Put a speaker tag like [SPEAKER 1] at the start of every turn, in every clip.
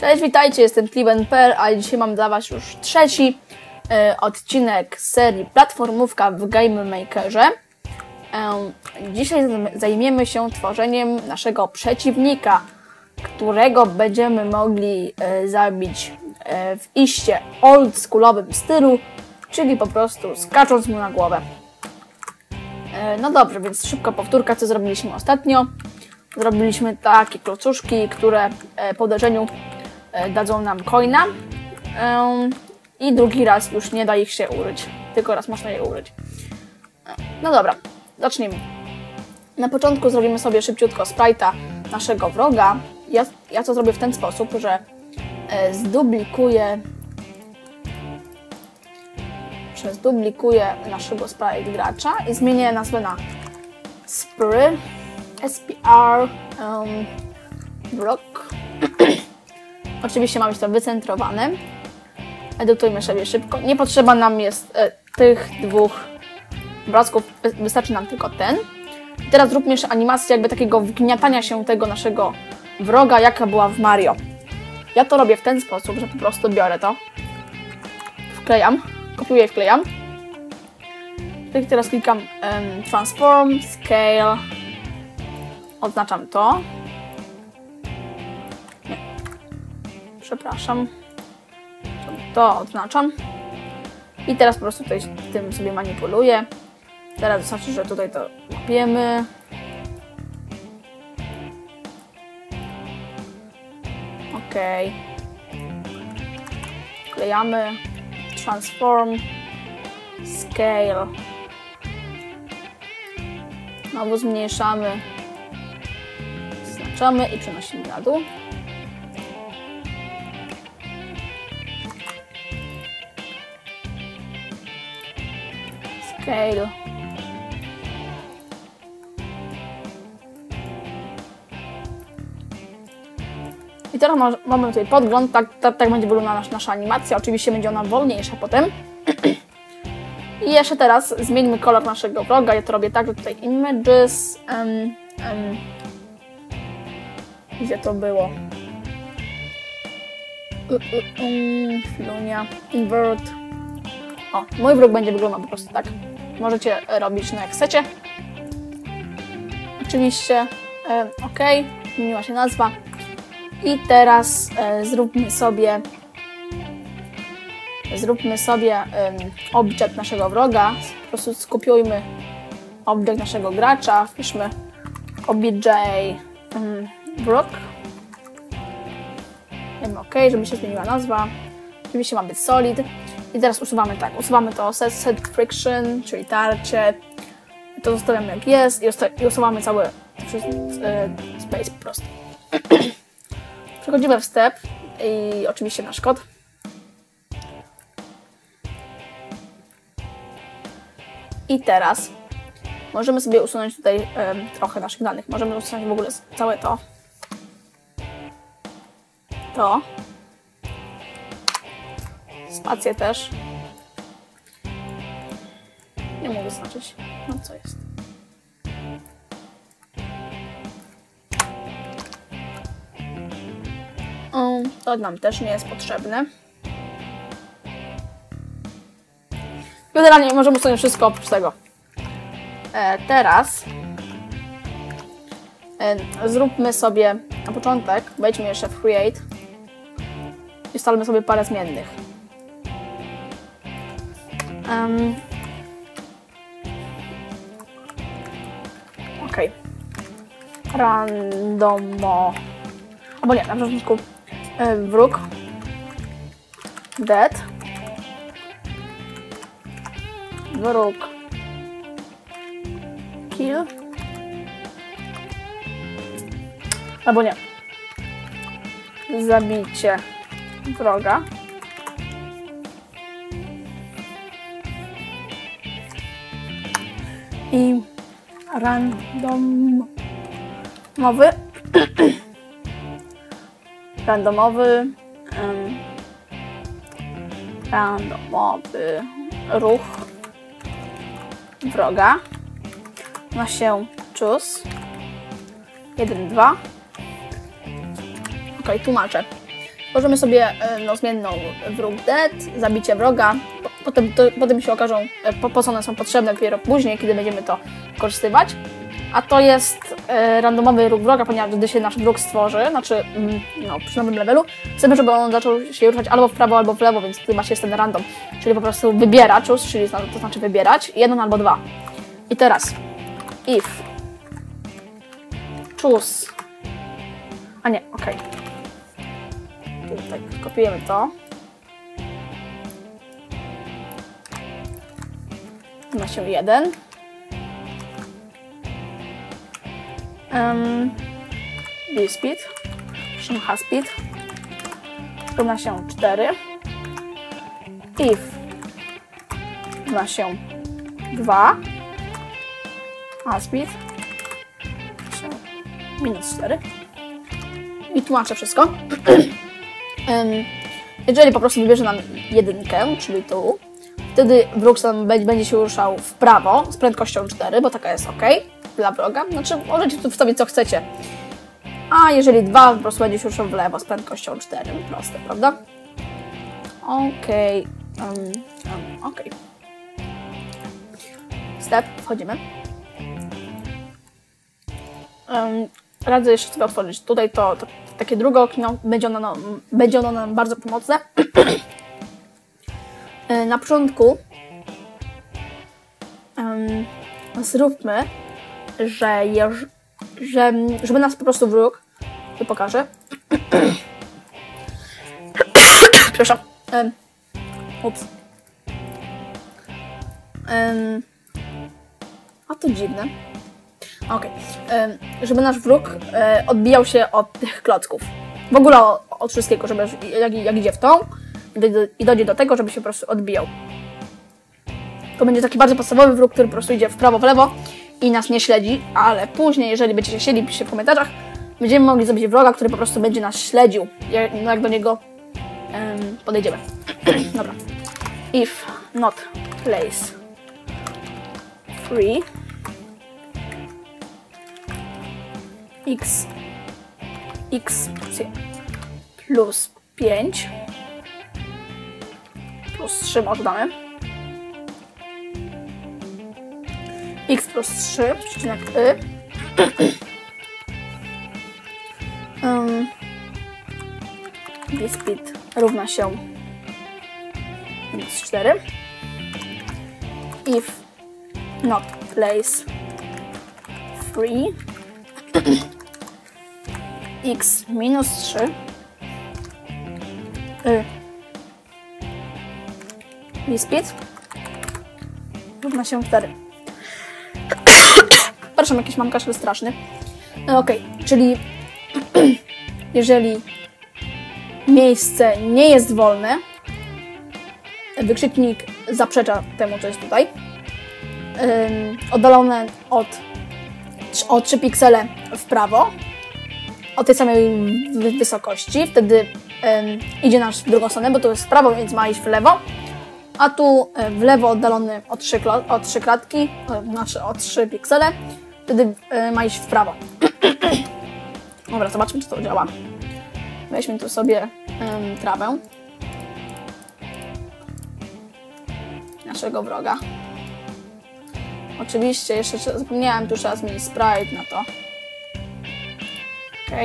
[SPEAKER 1] Cześć, witajcie, jestem Kliven.pl, a dzisiaj mam dla Was już trzeci e, odcinek serii Platformówka w Game Makerze. E, dzisiaj zajmiemy się tworzeniem naszego przeciwnika, którego będziemy mogli e, zabić w iście oldschoolowym stylu, czyli po prostu skacząc mu na głowę. No dobrze, więc szybko powtórka, co zrobiliśmy ostatnio. Zrobiliśmy takie klocuszki, które po uderzeniu dadzą nam coina. I drugi raz już nie da ich się użyć. Tylko raz można je użyć. E, No dobra, zacznijmy. Na początku zrobimy sobie szybciutko sprite'a naszego wroga. Ja, ja to zrobię w ten sposób, że e, zduplikuję że zduplikuję naszego sprite gracza i zmienię nazwę na Spry SPR um, Brock. Oczywiście ma być to wycentrowane. Edytujmy sobie szybko. Nie potrzeba nam jest e, tych dwóch obrazków, wy- wystarczy nam tylko ten. I teraz zróbmy jeszcze animację jakby takiego wgniatania się tego naszego wroga, jaka była w Mario. Ja to robię w ten sposób, że po prostu biorę to, wklejam, kopiuję i wklejam. I teraz klikam em, Transform, Scale, Odznaczam to. Przepraszam. To odznaczam. I teraz po prostu tutaj tym sobie manipuluję. Teraz wystarczy, że tutaj to łapiemy. Ok. Klejamy. Transform. Scale. Znowu zmniejszamy zaznaczamy i przenosimy na dół. Scale. I teraz ma- mamy tutaj podgląd, tak, tak, tak będzie wyglądała nasza, animacja. Oczywiście będzie ona wolniejsza potem. I jeszcze teraz zmieńmy kolor naszego vloga. Ja to robię tak, że tutaj images, em, em, gdzie to było? Y, um, Chwilunia. Invert. O, mój wróg będzie wyglądał po prostu tak. Możecie robić na jak chcecie. Oczywiście. E, ok, zmieniła się nazwa. I teraz e, zróbmy sobie zróbmy sobie em, object naszego wroga. Po prostu skopiujmy object naszego gracza. Wpiszmy obj. Dajmy OK, żeby się zmieniła nazwa. Oczywiście ma być solid. I teraz usuwamy tak, usuwamy to set, set friction, czyli tarcie. To zostawiamy jak jest i, i usuwamy cały e, space po prostu. Przechodzimy w step i oczywiście nasz kod. I teraz możemy sobie usunąć tutaj trochę naszych danych. Możemy usunąć w ogóle całe to. To. Spację też. Nie mogę znaczyć. No co jest? O, to nam też nie jest potrzebne. Generalnie możemy usunąć wszystko oprócz tego. E, teraz e, zróbmy sobie na początek, wejdźmy jeszcze w Create i ustalmy sobie parę zmiennych. Um, ok. Randomo. Albo nie, na początku e, wróg. Dead. Wróg. Kill. Albo nie. Zabicie wroga. Randomowy. randomowy. em, randomowy ruch wroga ma się choose 1, 2 ok, tłumaczę Tworzymy sobie e, no, zmienną wróg dead, zabicie wroga, potem, to, potem się okażą, e, po, po co one są potrzebne dopiero później, kiedy będziemy to wykorzystywać. A to jest e, randomowy ruch wroga, ponieważ gdy się nasz wróg stworzy, znaczy mm, no, przy nowym levelu, chcemy, żeby on zaczął się ruszać albo w prawo, albo w lewo, więc tu macie jest ten random, czyli po prostu wybierać, czyli zna- to znaczy wybierać, jeden albo dwa. I teraz, if, choose, a nie, okej. Tutaj kopiujemy to. Ma się jeden. Um, view speed. Shim has speed. Równa się 4. If równa się 2. A speed się minus 4. I tłumaczę wszystko. Em, Jeżeli po prostu wybierze nam jedynkę, czyli tu, wtedy be- będzie się ruszał w prawo z prędkością 4, bo taka jest ok dla wroga. Znaczy, możecie tu wstawić co chcecie. A jeżeli dwa, po prostu będzie się ruszał w lewo z prędkością 4. Proste, prawda? Okej. em, em, Okej. Step, wchodzimy. Em, radzę jeszcze sobie otworzyć. Tutaj to, to takie drugie okno, będzie ono, no, będzie ono nam bardzo pomocne. E, Na początku em, zróbmy, że, jeż, że żeby nas po prostu wróg, tu pokażę. Przepraszam. Em, ups. Em, a to dziwne. Okej. Em, Żeby nasz wróg e, odbijał się od tych klocków. W ogóle od wszystkiego, żeby jak, jak idzie w tą i dojdzie, do tego, żeby się po prostu odbijał. To będzie taki bardzo podstawowy wróg, który po prostu idzie w prawo, w lewo i nas nie śledzi, ale później, jeżeli będziecie chcieli, piszcie w komentarzach, będziemy mogli zrobić wroga, który po prostu będzie nas śledził, jak, no jak do niego em, podejdziemy. Dobra. If not place free x x plus 5 plus 3 może damy x plus 3 przecinek y. Um, równa się minus 4 if not place free x minus 3 speed równa się 4. Przepraszam, jakiś mam kaszel straszny. No, Okej, czyli jeżeli miejsce nie jest wolne, wykrzyknik zaprzecza temu, co jest tutaj, oddalone od, o 3 piksele w prawo, o tej samej wy- wysokości, wtedy idzie nasz drugą stronę, bo to jest w prawo, więc ma iść w lewo, a tu e, w lewo oddalony o 3, o 3 klatki, e, znaczy o 3 piksele, wtedy e, ma iść w prawo. Dobra, zobaczmy, czy to działa. Weźmy tu sobie trawę naszego wroga. Oczywiście, jeszcze zapomniałem, tu trzeba zmienić sprite na to. Ok.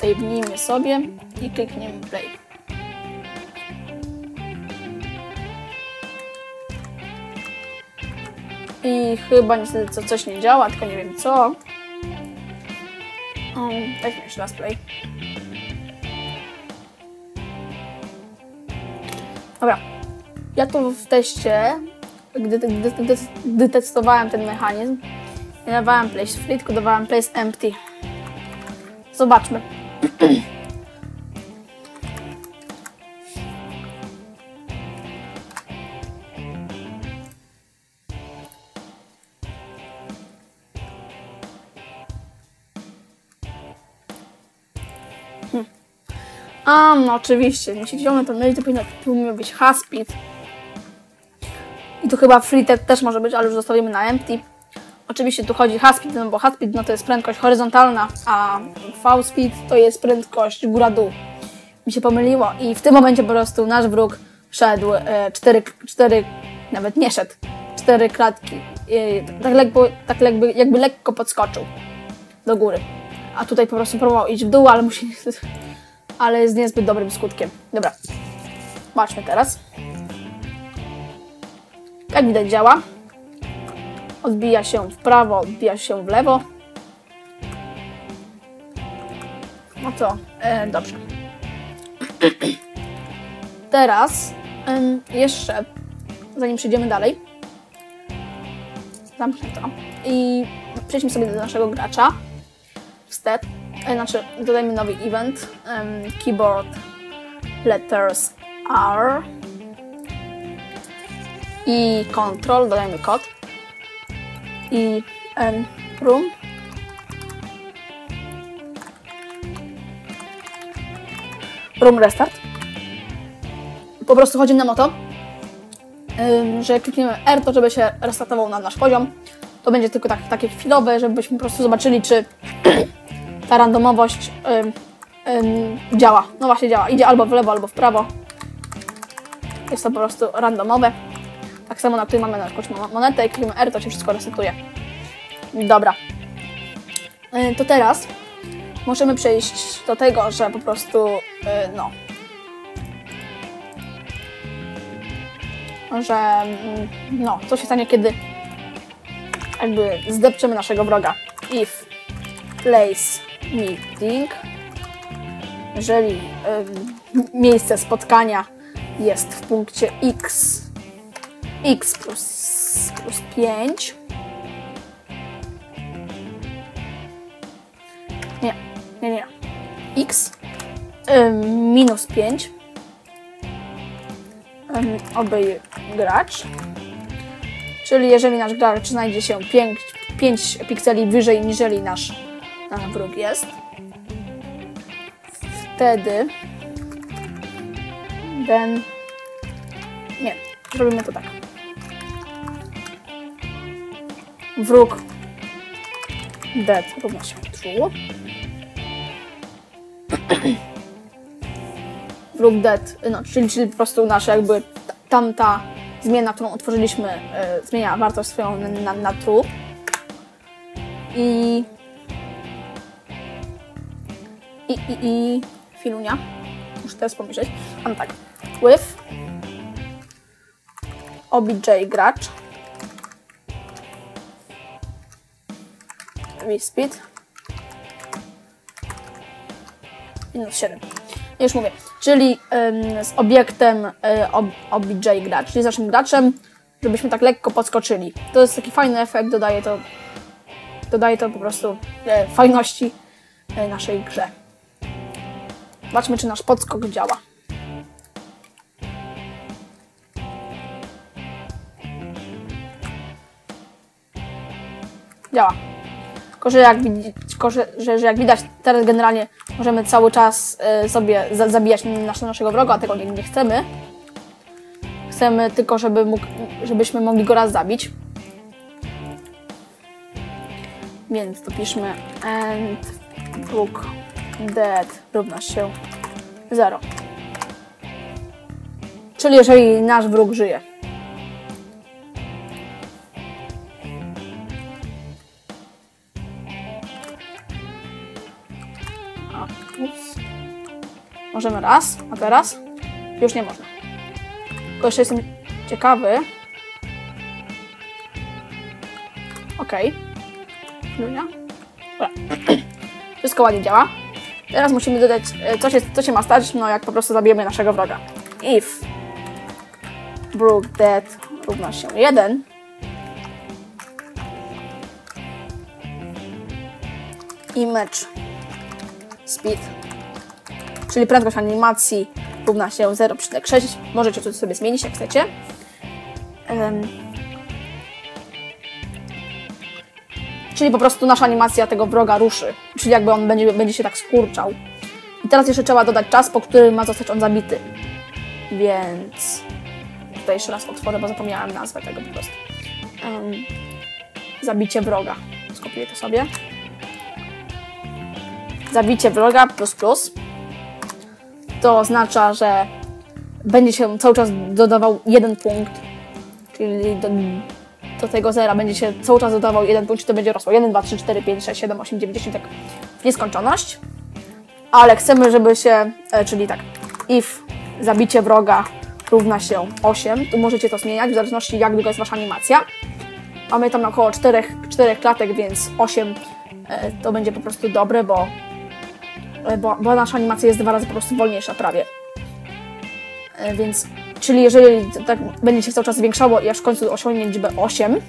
[SPEAKER 1] Save'nijmy sobie i klikniemy play. I chyba niestety co, coś nie działa, tylko nie wiem co. Um, weźmy jeszcze raz play. Dobra. Ja tu w teście, gdy, gdy, gdy, gdy testowałem ten mechanizm, nie dawałem place free, tylko dawałem place empty. Zobaczmy. A, no oczywiście, jeśli wziąłem to myć, to powinno, powinno być Haspit. I tu chyba free te, też może być, ale już zostawimy na empty. Oczywiście tu chodzi H-speed, no bo H-speed no to jest prędkość horyzontalna, a V-speed to jest prędkość góra-dół. Mi się pomyliło i w tym momencie po prostu nasz wróg szedł e, cztery, cztery, nawet nie szedł, cztery klatki. E, tak, lekko, tak jakby, jakby lekko podskoczył do góry. A tutaj po prostu próbował iść w dół, ale musi... ale jest niezbyt dobrym skutkiem. Dobra, patrzmy teraz. Jak widać działa. Odbija się w prawo, odbija się w lewo. No to e, dobrze. Teraz em, jeszcze, zanim przejdziemy dalej, zamknę to i przejdźmy sobie do naszego gracza. Step, e, znaczy dodajmy nowy event, em, keyboard letters R. I control, dodajmy kod. I em, room. Room restart. Po prostu chodzi nam o to, że jak klikniemy R, to żeby się restartował na nasz poziom. To będzie tylko tak, takie chwilowe, żebyśmy po prostu zobaczyli, czy ta randomowość działa. No właśnie działa. Idzie albo w lewo, albo w prawo. Jest to po prostu randomowe. Tak samo na której mamy na przykład monetę i klikniemy R, to się wszystko resetuje. Dobra. Yy, To teraz możemy przejść do tego, że po prostu, yy, no, że, mm, no, co się stanie, kiedy jakby zdepczemy naszego wroga. If place meeting, jeżeli ym, miejsce spotkania jest w punkcie x, x plus, plus 5, Nie, nie, nie. X ym, minus 5 ym, oby gracz. Czyli jeżeli nasz gracz znajdzie się 5, 5 pikseli wyżej niżeli nasz, nasz wróg jest, wtedy then nie, zrobimy to tak. Wróg dead równa się true. wróg dead, no, czyli, czyli po prostu nasza jakby tamta zmiana, którą otworzyliśmy, y, zmienia wartość swoją na, na, na true. I i, i, i filunia. Muszę teraz pomyśleć. Mam tak. With obj gracz speed minus 7. Już mówię. Czyli ym, z obiektem y, ob, obj gracz, czyli z naszym graczem, żebyśmy tak lekko podskoczyli. To jest taki fajny efekt, dodaje to, dodaje to po prostu e, fajności e, naszej grze. Zobaczmy, czy nasz podskok działa. Działa. Tylko, że jak, widzi- tylko, że, że, że jak widać, teraz generalnie możemy cały czas y, sobie za, zabijać nasz, naszego wroga, a tego nie, nie chcemy. Chcemy tylko, żeby mógł, żebyśmy mogli go raz zabić. Więc dopiszmy and wróg dead równa się 0. Czyli jeżeli nasz wróg żyje. Możemy raz, a teraz już nie można. Tylko jeszcze jestem ciekawy. Okej. Dobra. Wszystko ładnie działa. Teraz musimy dodać, e, co się, co się ma stać, no jak po prostu zabijemy naszego wroga. If Brook dead równa się 1, image speed, czyli prędkość animacji równa się 0,6. Możecie to sobie zmienić jak chcecie. Em, Czyli po prostu nasza animacja tego wroga ruszy. Czyli jakby on będzie, będzie się tak skurczał. I teraz jeszcze trzeba dodać czas, po którym ma zostać on zabity. Więc tutaj jeszcze raz otworzę, bo zapomniałam nazwę tego po prostu. Em, zabicie wroga. Skopiuję to sobie. Zabicie wroga plus plus. To oznacza, że będzie się cały czas dodawał jeden punkt, czyli do, do tego zera będzie się cały czas dodawał jeden punkt, to będzie rosło 1, 2, 3, 4, 5, 6, 7, 8, 9, 10, tak w nieskończoność. Ale chcemy, żeby się, e, czyli tak, if zabicie wroga równa się 8, to możecie to zmieniać w zależności jak długa jest Wasza animacja. Mamy tam około 4, 4 klatek, więc 8 e, to będzie po prostu dobre, bo, bo, bo nasza animacja jest dwa razy po prostu wolniejsza prawie. E, Więc, czyli jeżeli tak będzie się cały czas zwiększało i aż w końcu osiągnie liczbę 8,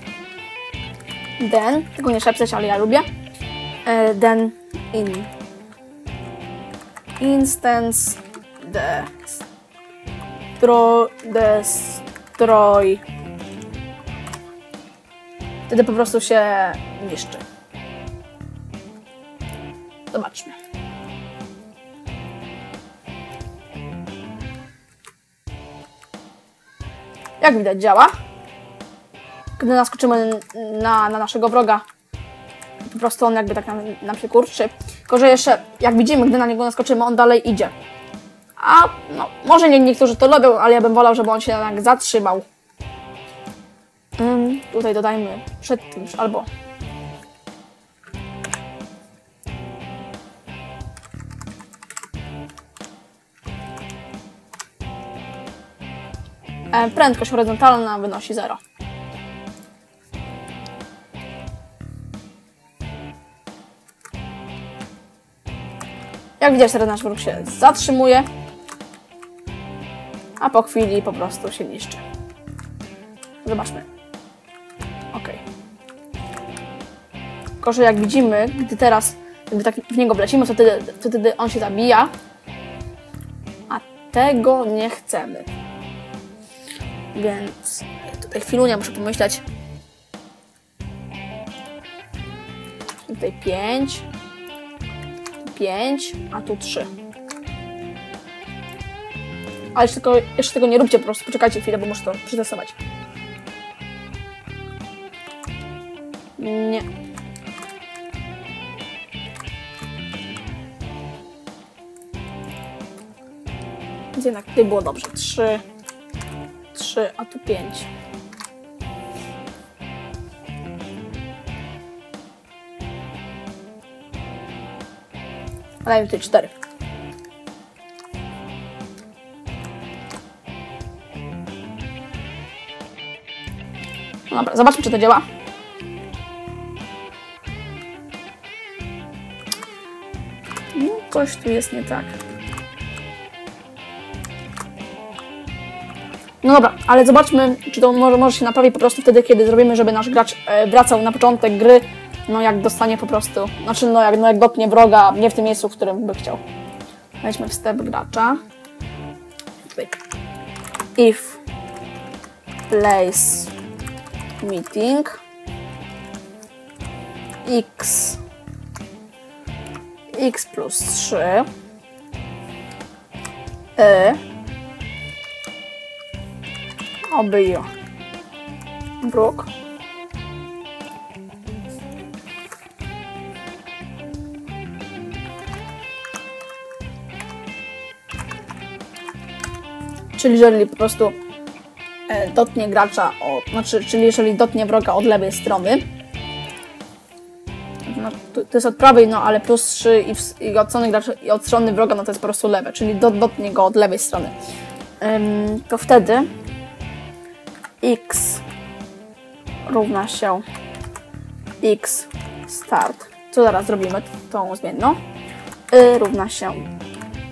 [SPEAKER 1] then, tego nie trzeba pisać, ale ja lubię, e, then in instance destroy, destroy wtedy po prostu się niszczy. Zobaczmy. Jak widać działa. Gdy naskoczymy na, na naszego wroga, po prostu on jakby tak nam, nam się kurczy. Tylko, że jeszcze, jak widzimy, gdy na niego naskoczymy, on dalej idzie. A no, może nie niektórzy to lubią, ale ja bym wolał, żeby on się jednak zatrzymał. Ym, tutaj dodajmy przed tym, albo Prędkość horyzontalna wynosi 0. Jak widać, teraz nasz wróg się zatrzymuje, a po chwili po prostu się niszczy. Zobaczmy. Ok. Tylko, że jak widzimy, gdy teraz gdy tak w niego wlecimy, to wtedy, wtedy on się zabija, a tego nie chcemy. Więc tutaj chwilunia muszę pomyśleć. Tutaj 5, 5, a tu 3. Ale jeszcze, tylko, jeszcze tego nie róbcie, po prostu poczekajcie chwilę, bo muszę to przetestować. Nie. Więc jednak tutaj było dobrze. 3, 3, a tu 5. A dajmy tutaj 4. No dobra, zobaczmy, czy to działa. No, coś tu jest nie tak. No dobra, ale zobaczmy, czy to może, może się naprawi po prostu wtedy, kiedy zrobimy, żeby nasz gracz e, wracał na początek gry, no jak dostanie po prostu, znaczy no jak, no jak dopnie wroga, nie w tym miejscu, w którym by chciał. Weźmy wstęp gracza. If place meeting x x plus 3 y obyjo wróg Czyli jeżeli po prostu e, dotnie gracza, od, znaczy, czyli jeżeli dotnie wroga od lewej strony, no, to, to jest od prawej, no ale plus 3 i, w, i od strony gracza i od strony wroga, no to jest po prostu lewe, czyli dot, dotnie go od lewej strony. Ym, to wtedy x równa się x start. Co zaraz zrobimy tą zmienną? Y równa się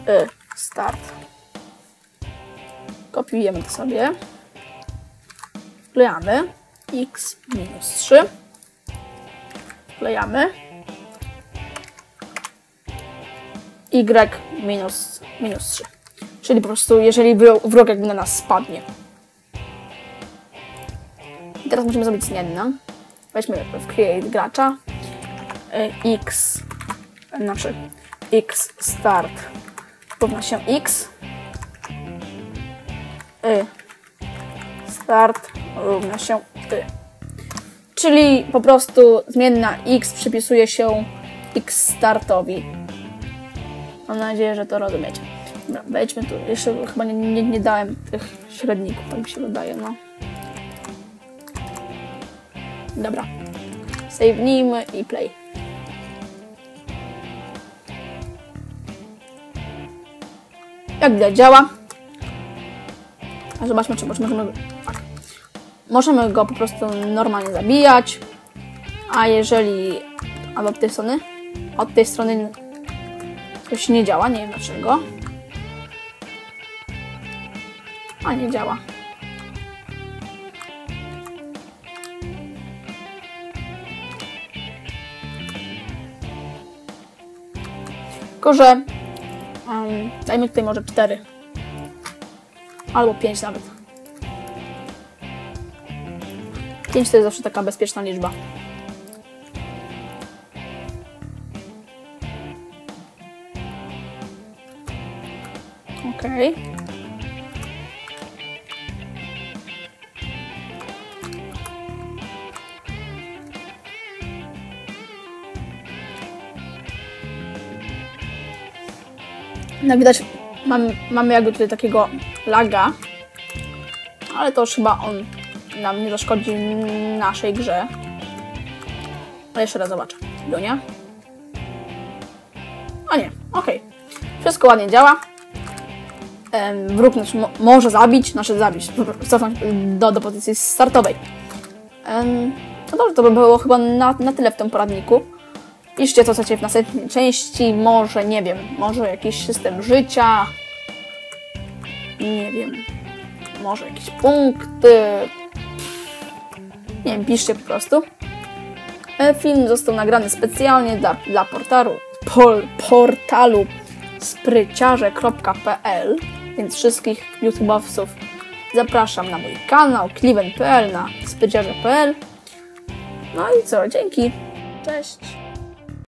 [SPEAKER 1] y start. Kopiujemy to sobie. Wklejamy x minus 3. Wklejamy y minus, minus 3. Czyli po prostu, jeżeli wróg jakby na nas spadnie. Teraz musimy zrobić zmiennę. Weźmy w create gracza. Y, x, znaczy x start równa się x. Y start równa się y. czyli po prostu zmienna x przypisuje się x startowi. Mam nadzieję, że to rozumiecie. Dobra, wejdźmy tu. Jeszcze chyba nie, nie, nie dałem tych średników, tak mi się wydaje, no. Dobra. Save'nijmy i play. Jak widać działa. Zobaczmy, czy możemy... Możemy go po prostu normalnie zabijać. A jeżeli... Albo od tej strony? Od tej strony coś nie działa, nie wiem dlaczego. A nie działa. Tylko, że um, dajmy tutaj może 4. Albo 5 nawet. 5 to jest zawsze taka bezpieczna liczba. Okej. Okay. No widać, mamy, jakby tutaj takiego laga, ale to już chyba on nam nie zaszkodzi naszej grze. Ale jeszcze raz zobaczę. Dunia. A nie, okej. Okay. Wszystko ładnie działa. Wróg nasz mo może zabić, znaczy zabić, cofnąć do, do pozycji startowej. No dobrze, to by było chyba na, na tyle w tym poradniku. Piszcie, co chcecie w następnej części. Może, nie wiem, może jakiś system życia. Nie wiem. Może jakieś punkty. Nie wiem, piszcie po prostu. E, film został nagrany specjalnie dla, dla portalu, pol, portalu spryciarze.pl więc wszystkich youtubowców zapraszam na mój kanał kliwen.pl na spryciarze.pl No i co, dzięki. Cześć.